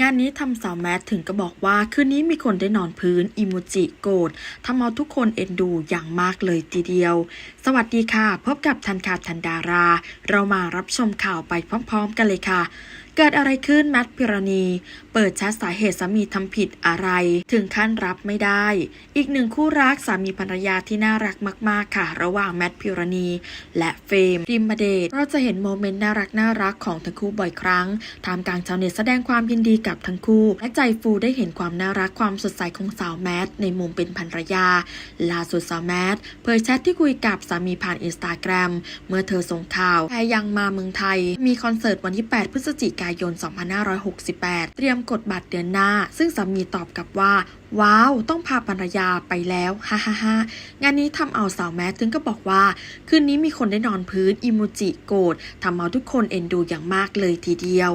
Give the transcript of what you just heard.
งานนี้ทำสาวแมทถึงก็บอกว่า คืนนี้มีคนได้นอนพื้นอิโมจิโกรธทำเอาทุกคนเอ็นดูอย่างมากเลยทีเดียว สวัสดีค่ะ พบกับทันข่าวทันดารา เรามารับชมข่าวไปพร้อมๆกันเลยค่ะ เกิดอะไรขึ้นแมทพิรณี เปิดแชทสาเหตุสามีทำผิดอะไร ถึงขั้นรับไม่ได้ อีกหนึ่งคู่รักสามีภรรยาที่น่ารักมาก ๆ ค่ะ ระหว่างแมทพิรณี และเฟรมริมเดชเราจะเห็นโมเมนต์น่ารักน่ารักของทั้งคู่บ่อยครั้งทามกลางชาวเน็ตแสดงความยินดีกับทั้งคู่ และใจฟูได้เห็นความน่ารักความสดใสของสาวแมทในมุมเป็นภรรยาล่าสุดสาวแมทเผยแชทที่คุยกับสามีผ่านอินสตาแกรมเมื่อเธอส่งข่าวแพรยังมาเมืองไทย มีคอนเสิร์ตวันที่ 8 พฤศจิกาายน 2568 เตรียมกดบัตรเดือนหน้า ซึ่งสามีตอบกลับว่า ว้าว ต้องพาภรรยาไปแล้ว ฮ่าฮ่าฮ่างานนี้ทำเอาสาวแมทถึงก็บอกว่า คืนนี้มีคนได้นอนพื้น อิโมจิโกรธทำเอาทุกคนเอ็นดูอย่างมากเลยทีเดียว